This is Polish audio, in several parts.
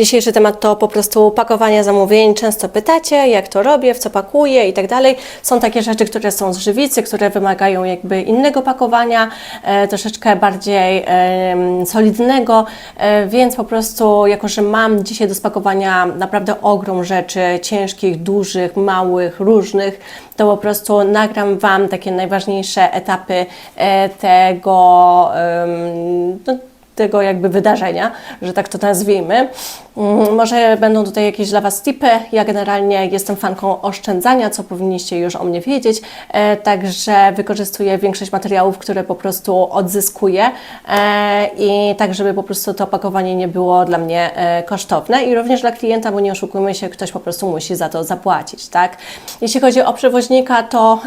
Dzisiejszy temat to po prostu pakowanie zamówień. Często pytacie, jak to robię, w co pakuję i tak dalej. Są takie rzeczy, które są z żywicy, które wymagają jakby innego pakowania, e, troszeczkę bardziej em, solidnego, e, więc po prostu, jako że mam dzisiaj do spakowania naprawdę ogrom rzeczy, ciężkich, dużych, małych, różnych, to po prostu nagram Wam takie najważniejsze etapy e, tego, em, no, tego jakby wydarzenia, że tak to nazwijmy. Mm, Może będą tutaj jakieś dla Was tipy. Ja generalnie jestem fanką oszczędzania, co powinniście już o mnie wiedzieć, e, także wykorzystuję większość materiałów, które po prostu odzyskuję e, i tak, żeby po prostu to opakowanie nie było dla mnie e, kosztowne i również dla klienta, bo nie oszukujmy się, ktoś po prostu musi za to zapłacić, tak? Jeśli chodzi o przewoźnika, to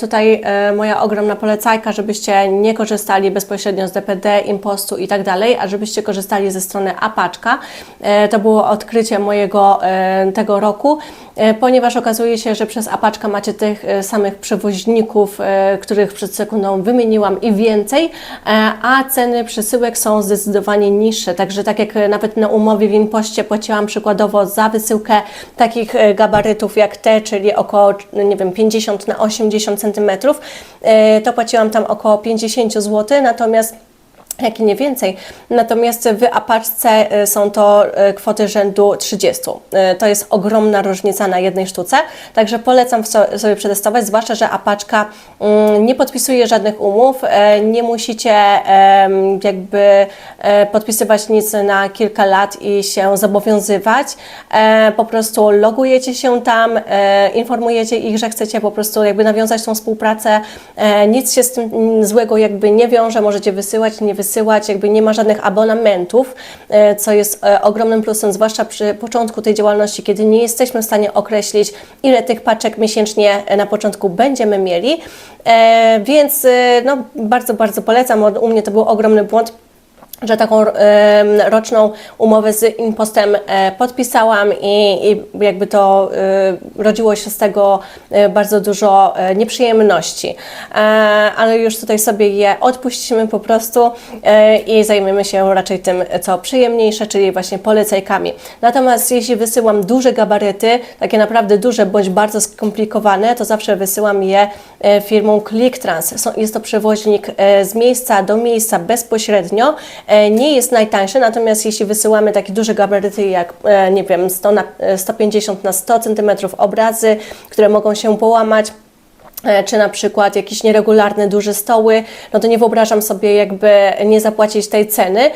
tutaj moja ogromna polecajka, żebyście nie korzystali bezpośrednio z DPD, impostu i tak dalej, a żebyście korzystali ze strony Apaczka. E, To było odkrycie mojego e, tego roku, e, ponieważ okazuje się, że przez Apaczka macie tych samych przewoźników, których przed sekundą wymieniłam i więcej, a ceny przesyłek są zdecydowanie niższe. Także tak jak nawet na umowie w impoście płaciłam przykładowo za wysyłkę takich gabarytów jak te, czyli około nie wiem, 50 na 80 cm, to płaciłam tam około 50 zł, natomiast jak i nie więcej. Natomiast w Apaczce y, są to y, kwoty rzędu 30. Y, To jest ogromna różnica na jednej sztuce, także polecam so- sobie przetestować, zwłaszcza, że Apaczka mm, nie podpisuje żadnych umów, nie musicie jakby e, podpisywać nic na kilka lat i się zobowiązywać. E, Po prostu logujecie się tam, e, informujecie ich, że chcecie po prostu jakby nawiązać tą współpracę. Nic się z tym mm, złego jakby nie wiąże, możecie wysyłać, nie wysyłać, jakby nie ma żadnych abonamentów, e, co jest e, ogromnym plusem, zwłaszcza przy początku tej działalności, kiedy nie jesteśmy w stanie określić, ile tych paczek miesięcznie e, na początku będziemy mieli. Więc no, bardzo, bardzo polecam. U mnie to był ogromny błąd że taką roczną umowę z Impostem e, podpisałam i, jakby to e, rodziło się z tego e, bardzo dużo nieprzyjemności. Ale już tutaj sobie je odpuścimy po prostu i zajmiemy się raczej tym, co przyjemniejsze, czyli właśnie polecajkami. Natomiast jeśli wysyłam duże gabaryty, takie naprawdę duże bądź bardzo skomplikowane, to zawsze wysyłam je firmą ClickTrans. Jest to przewoźnik z miejsca do miejsca bezpośrednio. E, Nie jest najtańszy, natomiast jeśli wysyłamy takie duże gabaryty jak, e, nie wiem, 100 na, e, 150 na 100 cm obrazy, które mogą się połamać, e, czy na przykład jakieś nieregularne, duże stoły, no to nie wyobrażam sobie jakby nie zapłacić tej ceny.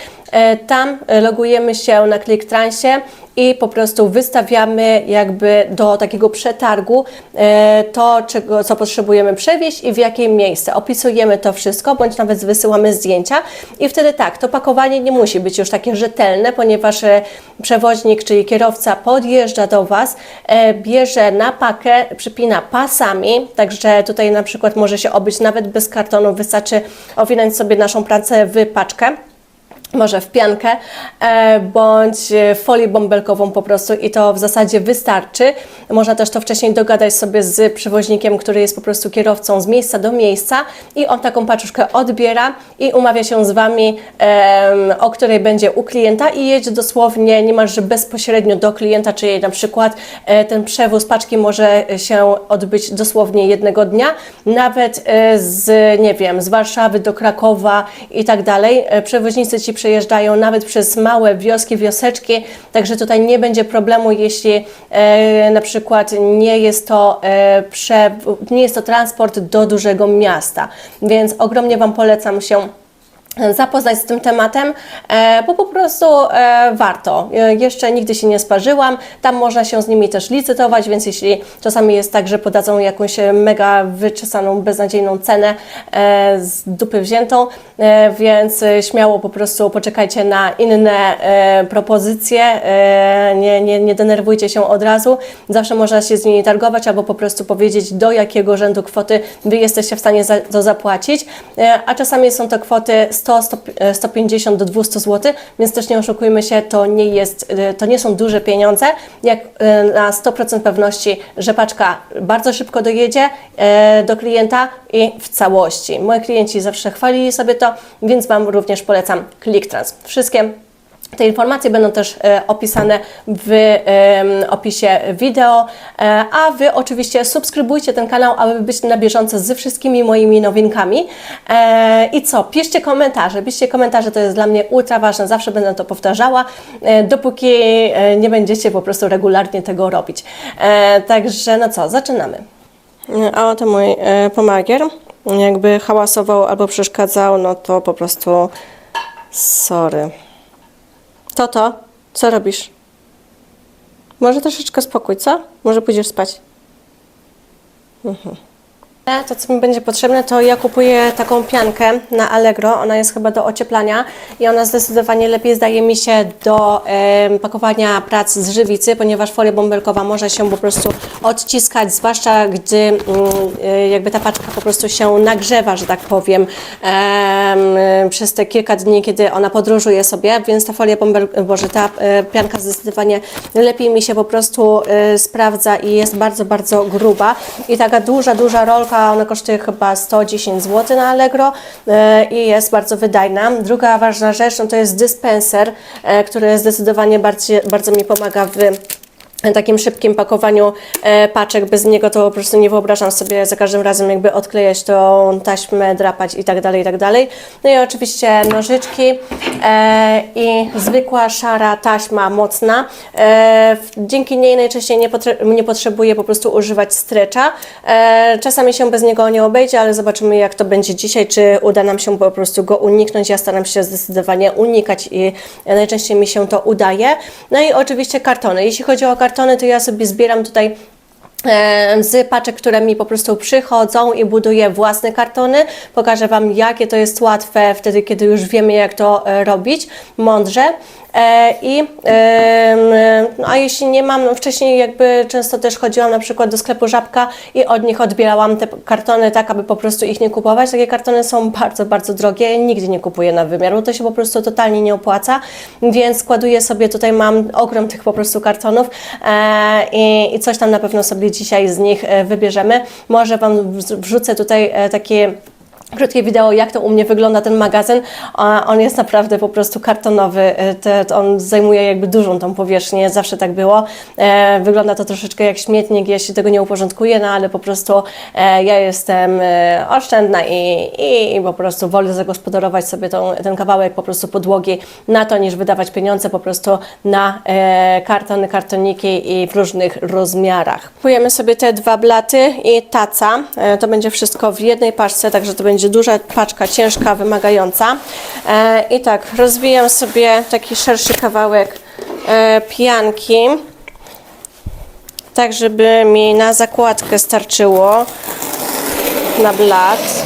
Tam logujemy się na ClickTransie i po prostu wystawiamy jakby do takiego przetargu e, to, czego, co potrzebujemy przewieźć i w jakie miejsce. Opisujemy to wszystko, bądź nawet wysyłamy zdjęcia i wtedy tak, to pakowanie nie musi być już takie rzetelne, ponieważ e, przewoźnik, czyli kierowca podjeżdża do Was, e, bierze na pakę, przypina pasami, także tutaj na przykład może się obyć nawet bez kartonu, wystarczy owinąć sobie naszą pracę w paczkę może w piankę, e, bądź e, folię bąbelkową po prostu i to w zasadzie wystarczy. Można też to wcześniej dogadać sobie z przewoźnikiem, który jest po prostu kierowcą z miejsca do miejsca i on taką paczuszkę odbiera i umawia się z Wami, o której będzie u klienta i jedzie dosłownie niemalże bezpośrednio do klienta, czyli na przykład e, ten przewóz paczki może się odbyć dosłownie jednego dnia, nawet z, nie wiem, z Warszawy do Krakowa i tak dalej. Przewoźnicy ci przejeżdżają nawet przez małe wioski, wioseczki, także tutaj nie będzie problemu, jeśli e, na przykład nie jest to e, prze, nie jest to transport do dużego miasta. Więc ogromnie Wam polecam się zapoznać z tym tematem, e, bo po prostu e, warto. E, Jeszcze nigdy się nie sparzyłam, tam można się z nimi też licytować, więc jeśli czasami jest tak, że podadzą jakąś e, mega wyczesaną, beznadziejną cenę e, z dupy wziętą, e, więc e, śmiało po prostu poczekajcie na inne e, propozycje, e, nie, nie, nie denerwujcie się od razu, zawsze można się z nimi targować albo po prostu powiedzieć do jakiego rzędu kwoty Wy jesteście w stanie za, to zapłacić, e, a czasami są to kwoty 100, 100, e, 150 do 200 zł, więc też nie oszukujmy się, to nie, jest, e, to nie są duże pieniądze, jak e, na 100% pewności, że paczka bardzo szybko dojedzie do klienta i w całości. Moi klienci zawsze chwalili sobie to, więc Wam również polecam ClickTrans. Wszystkie Te informacje będą też e, opisane w opisie wideo, e, a Wy oczywiście subskrybujcie ten kanał, aby być na bieżąco ze wszystkimi moimi nowinkami. E, I co? Piszcie komentarze, piszcie komentarze, to jest dla mnie ultra ważne, zawsze będę to powtarzała, dopóki nie będziecie po prostu regularnie tego robić. Także no co, zaczynamy. A oto mój pomagier. Jakby hałasował albo przeszkadzał, no to po prostu sorry. To to? Co robisz? Może troszeczkę spokój, co? Może pójdziesz spać? Mhm. E, To, co mi będzie potrzebne, to ja kupuję taką piankę na Allegro. Ona jest chyba do ocieplania i ona zdecydowanie lepiej zdaje mi się do pakowania prac z żywicy, ponieważ folia bąbelkowa może się po prostu odciskać, zwłaszcza gdy mm, y, jakby ta paczka po prostu się nagrzewa, że tak powiem, em, przez te kilka dni, kiedy ona podróżuje sobie, więc ta folia bąbel, boże, ta e, pianka zdecydowanie lepiej mi się po prostu e, sprawdza i jest bardzo, bardzo gruba. I taka duża, duża rolka, ona kosztuje chyba 110 zł na Allegro e, i jest bardzo wydajna. Druga ważna rzecz, no to jest dyspenser, e, który zdecydowanie bardziej, bardzo mi pomaga w takim szybkim pakowaniu e, paczek. Bez niego to po prostu nie wyobrażam sobie za każdym razem jakby odklejać tą taśmę, drapać i tak dalej, i tak dalej. No i oczywiście nożyczki e, i zwykła szara taśma mocna. E, dzięki niej najczęściej nie, nie potrzebuję po prostu używać strecza. Czasami się bez niego nie obejdzie, ale zobaczymy jak to będzie dzisiaj, czy uda nam się po prostu go uniknąć. Ja staram się zdecydowanie unikać i najczęściej mi się to udaje. No i oczywiście kartony. Jeśli chodzi o kartony, to ja sobie zbieram tutaj e, z paczek, które mi po prostu przychodzą i buduję własne kartony. Pokażę Wam, jakie to jest łatwe wtedy, kiedy już wiemy, jak to e, robić mądrze. E, I, no, a jeśli nie mam, no wcześniej jakby często też chodziłam na przykład do sklepu Żabka i od nich odbierałam te kartony tak, aby po prostu ich nie kupować. Takie kartony są bardzo, bardzo drogie. Nigdy nie kupuję na wymiar, bo to się po prostu totalnie nie opłaca, więc składuję sobie, tutaj mam ogrom tych po prostu kartonów e, i, i coś tam na pewno sobie dzisiaj z nich e, wybierzemy. Może Wam wrz- wrzucę tutaj takie krótkie wideo, jak to u mnie wygląda ten magazyn. On jest naprawdę po prostu kartonowy. E, on zajmuje jakby dużą tą powierzchnię, zawsze tak było. E, wygląda to troszeczkę jak śmietnik, jeśli tego nie uporządkuję, no ale po prostu e, ja jestem oszczędna i, i, i po prostu wolę zagospodarować sobie tą, ten kawałek po prostu podłogi na to, niż wydawać pieniądze po prostu na kartony, kartoniki i w różnych rozmiarach. Kupujemy sobie te dwa blaty i taca. To będzie wszystko w jednej paczce, także to będzie duża paczka, ciężka, wymagająca. E, I tak, rozwijam sobie taki szerszy kawałek e, pianki, tak żeby mi na zakładkę starczyło na blat.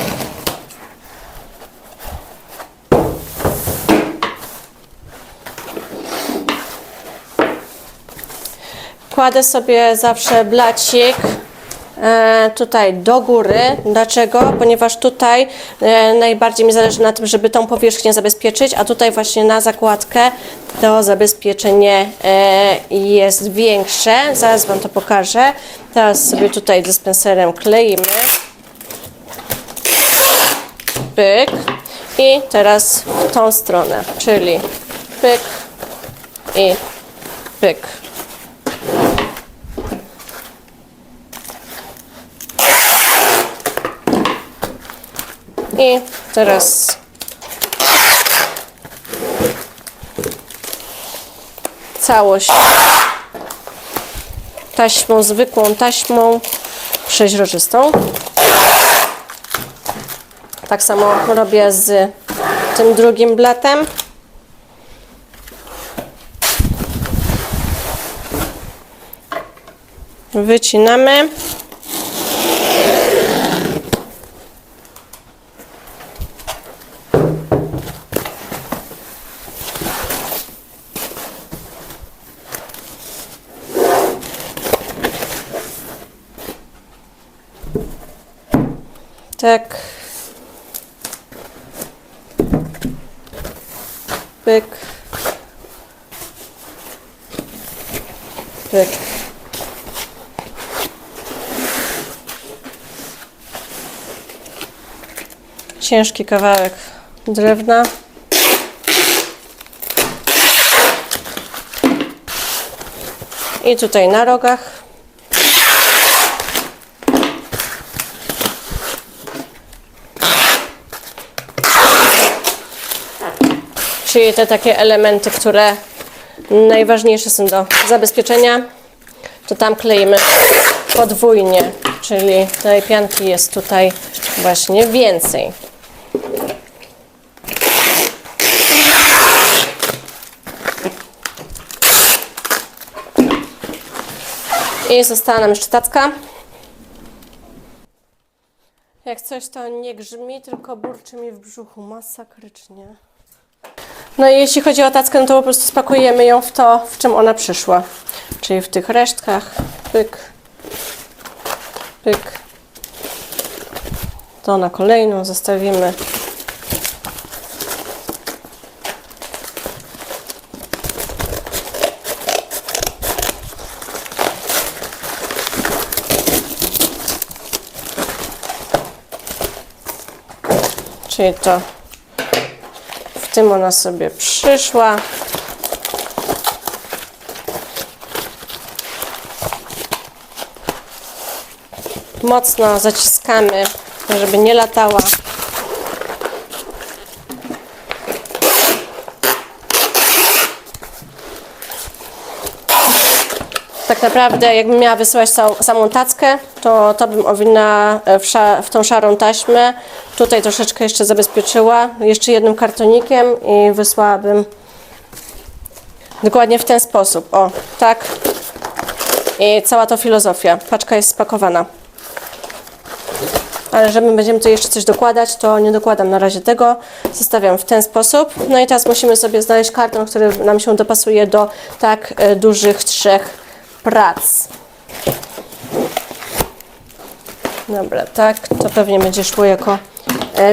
Kładę sobie zawsze blacik tutaj do góry. Dlaczego? Ponieważ tutaj e, najbardziej mi zależy na tym, żeby tą powierzchnię zabezpieczyć, a tutaj właśnie na zakładkę to zabezpieczenie e, jest większe. Zaraz Wam to pokażę. Teraz sobie tutaj dyspenserem kleimy. Pyk. I teraz w tą stronę, czyli pyk i pyk. I teraz całość taśmą, zwykłą taśmą przeźroczystą. Tak samo robię z tym drugim blatem. Wycinamy. Tak. Pyk. Pyk. Ciężki kawałek drewna. I tutaj na rogach. Czyli te takie elementy, które najważniejsze są do zabezpieczenia, to tam kleimy podwójnie, czyli tej pianki jest tutaj właśnie więcej. I została nam jeszcze tacka. Jak coś to nie grzmi, tylko burczy mi w brzuchu masakrycznie. No i jeśli chodzi o tackę, no to po prostu spakujemy ją w to, w czym ona przyszła. Czyli w tych resztkach. Pyk. Pyk. To na kolejną zostawimy. Czyli to tym ona sobie przyszła. Mocno zaciskamy, żeby nie latała. Tak naprawdę, jakbym miała wysyłać całą, samą tackę, to to bym owinęła w, sza, w tą szarą taśmę. Tutaj troszeczkę jeszcze zabezpieczyła, jeszcze jednym kartonikiem i wysłałabym dokładnie w ten sposób. O, tak. I cała to filozofia. Paczka jest spakowana. Ale że my będziemy tu jeszcze coś dokładać, to nie dokładam na razie tego. Zostawiam w ten sposób. No i teraz musimy sobie znaleźć karton, który nam się dopasuje do tak e, dużych trzech prac. Dobra, tak, to pewnie będzie szło jako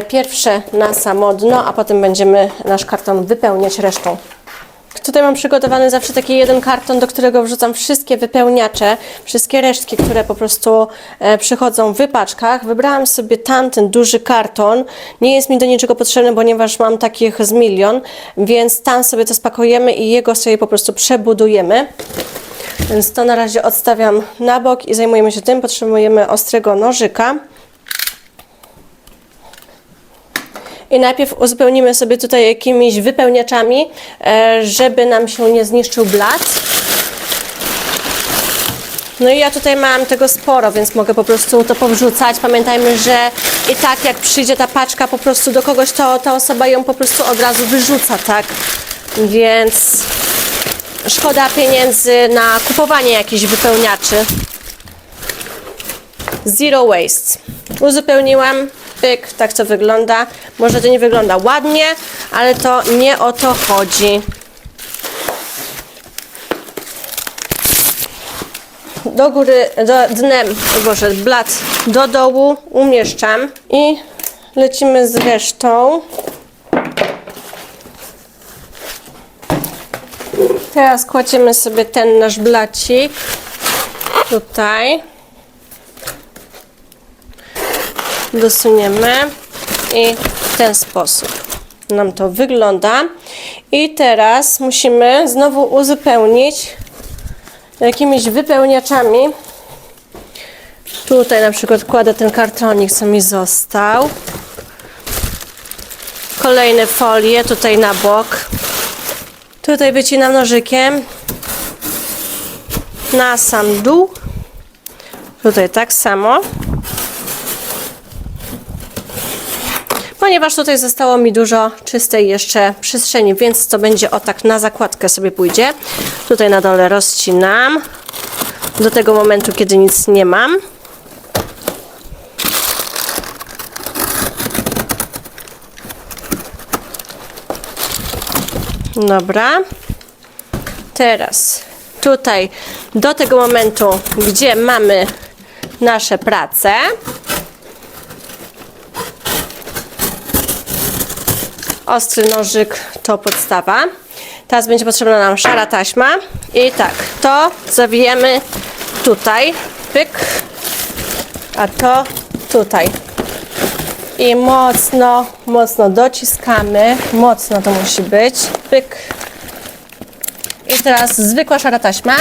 pierwsze na samo dno, a potem będziemy nasz karton wypełniać resztą. Tutaj mam przygotowany zawsze taki jeden karton, do którego wrzucam wszystkie wypełniacze, wszystkie resztki, które po prostu e, przychodzą w wypaczkach. Wybrałam sobie tamten duży karton. Nie jest mi do niczego potrzebny, ponieważ mam takich z milion, więc tam sobie to spakujemy i jego sobie po prostu przebudujemy. Więc to na razie odstawiam na bok i zajmujemy się tym. Potrzebujemy ostrego nożyka. I najpierw uzupełnimy sobie tutaj jakimiś wypełniaczami, e, żeby nam się nie zniszczył blat. No i ja tutaj mam tego sporo, więc mogę po prostu to powrzucać. Pamiętajmy, że i tak jak przyjdzie ta paczka po prostu do kogoś, to ta osoba ją po prostu od razu wyrzuca, tak? Więc szkoda pieniędzy na kupowanie jakichś wypełniaczy. Zero waste. Uzupełniłam. Pyk, tak to wygląda. Może to nie wygląda ładnie, ale to nie o to chodzi. Do góry, do dnem, Boże, blat do dołu umieszczam i lecimy z resztą. Teraz kładziemy sobie ten nasz blacik tutaj. Dosuniemy i w ten sposób nam to wygląda. I teraz musimy znowu uzupełnić jakimiś wypełniaczami. Tutaj na przykład kładę ten kartonik, co mi został. Kolejne folie tutaj na bok. Tutaj wycinam nożykiem na sam dół. Tutaj tak samo. Ponieważ tutaj zostało mi dużo czystej jeszcze przestrzeni, więc to będzie o tak na zakładkę sobie pójdzie. Tutaj na dole rozcinam do tego momentu, kiedy nic nie mam. Dobra. Teraz tutaj do tego momentu, gdzie mamy nasze prace. Ostry nożyk to podstawa. Teraz będzie potrzebna nam szara taśma. I tak, to zawijemy tutaj. Pyk. A to tutaj. I mocno, mocno dociskamy. Mocno to musi być. Pyk. I teraz zwykła szara taśma.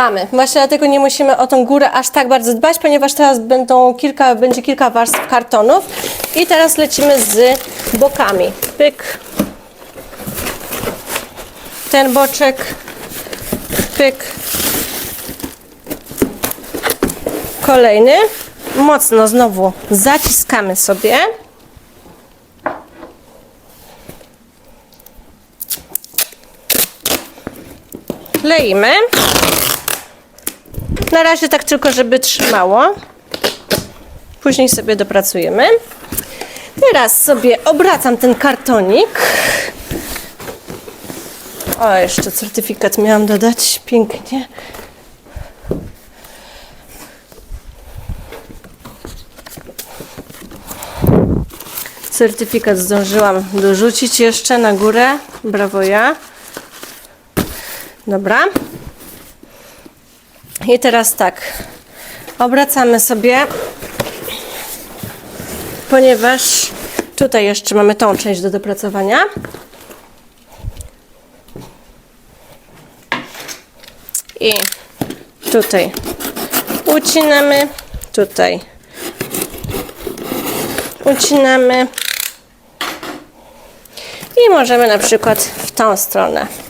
Mamy. Właśnie dlatego nie musimy o tą górę aż tak bardzo dbać, ponieważ teraz będą kilka, będzie kilka warstw kartonów. I teraz lecimy z bokami. Pyk. Ten boczek. Pyk. Kolejny. Mocno znowu zaciskamy sobie. Leimy. Na razie tak tylko, żeby trzymało. Później sobie dopracujemy. Teraz sobie obracam ten kartonik. O, jeszcze certyfikat miałam dodać. Pięknie. Certyfikat zdążyłam dorzucić jeszcze na górę. Brawo ja. Dobra. I teraz tak. Obracamy sobie, ponieważ tutaj jeszcze mamy tą część do dopracowania. I tutaj ucinamy, tutaj ucinamy. I możemy na przykład w tą stronę.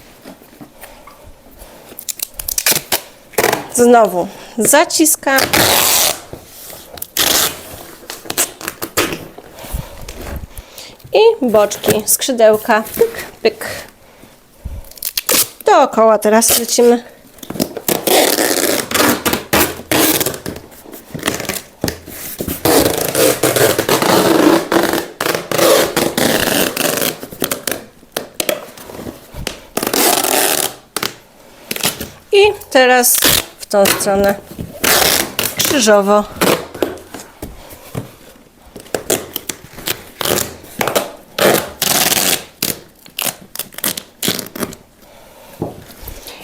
Znowu zaciskam. I boczki, skrzydełka, pyk, pyk. Dookoła teraz lecimy. I teraz tą stronę krzyżowo.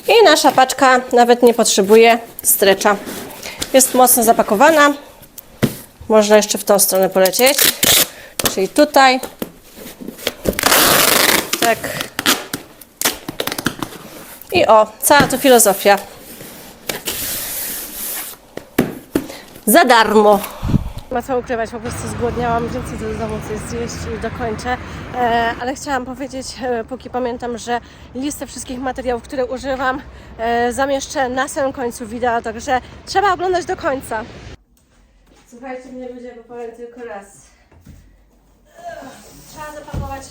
I nasza paczka nawet nie potrzebuje strecza. Jest mocno zapakowana. Można jeszcze w tą stronę polecieć. Czyli tutaj. Tak. I o, cała to filozofia. Za darmo. Ma co ukrywać, po prostu zgłodniałam, więc idę do domu coś zjeść i dokończę. E, ale chciałam powiedzieć, e, póki pamiętam, że listę wszystkich materiałów, które używam, e, zamieszczę na samym końcu wideo, także trzeba oglądać do końca. Słuchajcie mnie ludzie, bo powiem tylko raz. Trzeba zapakować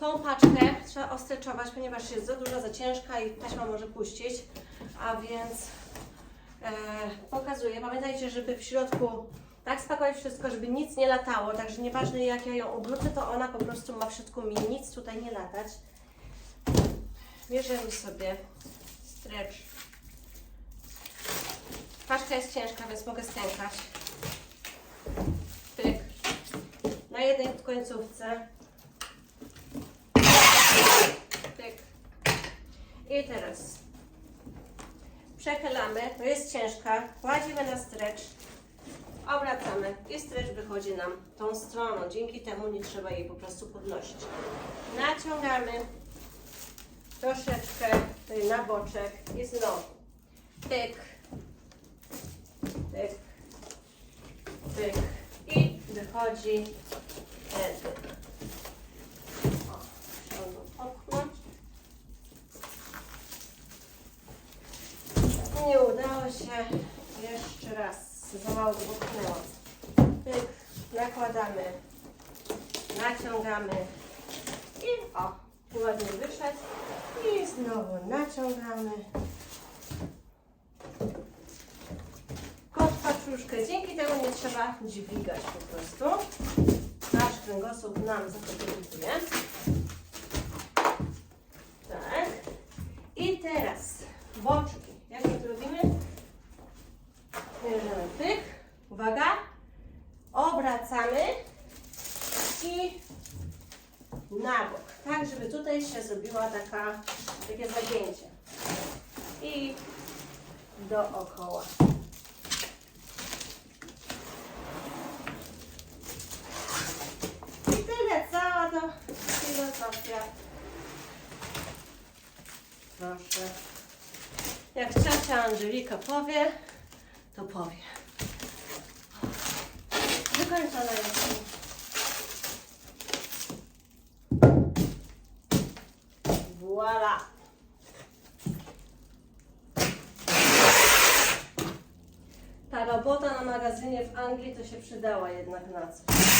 tą paczkę, trzeba ostreczować, ponieważ jest za duża, za ciężka i taśma może puścić. A więc pokazuję. Pamiętajcie, żeby w środku tak spakować wszystko, żeby nic nie latało. Także nieważne jak ja ją obrócę, to ona po prostu ma w środku mi nic tutaj nie latać. Bierzemy sobie stretch. Paczka jest ciężka, więc mogę stękać. Pyk. Na jednej końcówce. Pyk. I teraz przechylamy, to jest ciężka, kładziemy na stretch, obracamy i stretch wychodzi nam tą stroną. Dzięki temu nie trzeba jej po prostu podnosić. Naciągamy troszeczkę tutaj na boczek i znowu pyk, pyk, pyk i wychodzi ten. O, trzeba go popchnąć. Udało się. Jeszcze raz. Za mało wypchnęłam. Pyk. Nakładamy. Naciągamy. I o. Ładnie wyszedł. I znowu naciągamy. Kot paczuszkę. Dzięki temu nie trzeba dźwigać po prostu. Nasz kręgosłup nam zapobieżuje. Tak. I teraz boczki. Jak my to robimy? Bierzemy pyk. Uwaga. Obracamy i na bok. Tak, żeby tutaj się zrobiła taka, takie zagięcie. I dookoła. I tyle, cała to filozofia. Proszę. Jak ciocia Angelika powie, to powie. Wykończona jest. Voila! Ta robota na magazynie w Anglii to się przydała jednak na coś.